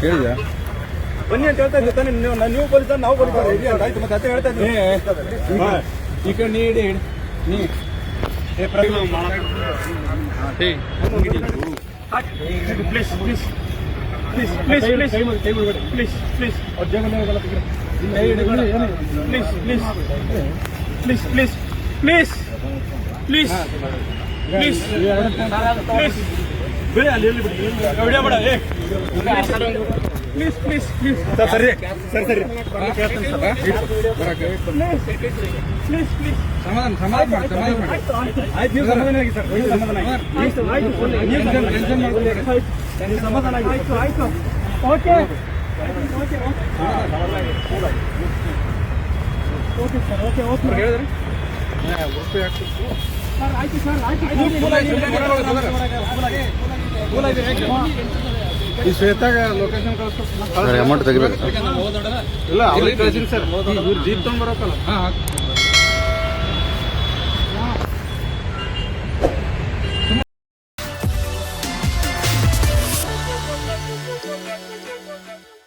ಕೇಳಿದ್ಯಾ ಬನ್ನಿ ಅಂತ ಹೇಳ್ತಾ ಇದ್ದೆ ತಾನೆ ನೀವು ನೀವು ಪೊಲೀಸ್ ನಾವು ಪೊಲೀಸ್ ಆಯ್ತು ಮತ್ತೆ ಅದೇ ಹೇಳ್ತಾ ಇದ್ದೀನಿ ಈ ಕಡೆ ನೀ ಇಡಿ ನೀ ಏ please please please please please please please please ಅವ್ರ ಜಗನ್ನ please please please please please please please please ಬಿಡಿ ಅಲ್ಲಿ ಎಲ್ಲಿ ಬಿಡಿ ವಿಡಿಯೋ ಮಾಡ ಏ ಪ್ಲೀಸ್ ಪ್ಲೀಸ್ ಪ್ಲೀಸ್ ಸರ್ ಸರಿ ಸರಿ ಸರಿ ಪ್ಲೀಸ್ ಪ್ಲೀಸ್ ಸಮಾಧಾನ ಸಮಾಧಾನ ಮಾಡಿ ಸಮಾಧಾನ ಮಾಡಿ ಆಯ್ತು ನೀವು ಸಮಾಧಾನ ಆಗಿ ಸರ್ ನೀವು ಸಮಾಧಾನ ಆಗಿ ಆಯ್ತು ಆಯ್ತು ನೀವು ಸಮಾಧಾನ ಟೆನ್ಷನ್ ಮಾಡ್ಕೊಳ್ಳಿ ನೀವು ಸಮಾಧಾನ ಆಗಿ ಆಯ್ತು ಆಯ್ತು okay okay okay sir okay okay ಹೇಳಿದ್ರಿ ಸರ್ ಆಯ್ತು ಸರ್ ಆಯ್ತು ಈ ಶ್ವೇತಾಗ ಲೊಕೇಶನ್ ಸರ್ ಅಮೌಂಟ್ ತೆಗಿಬೇಕು. ಇಲ್ಲ ಅವ್ರಿಗೆ ಕಳಿಸಿ ಸರ್. ಇವ್ರು ಜೀಪ್ ತೊಗೊಂಡ್ಬರತ್ತಲ್ಲ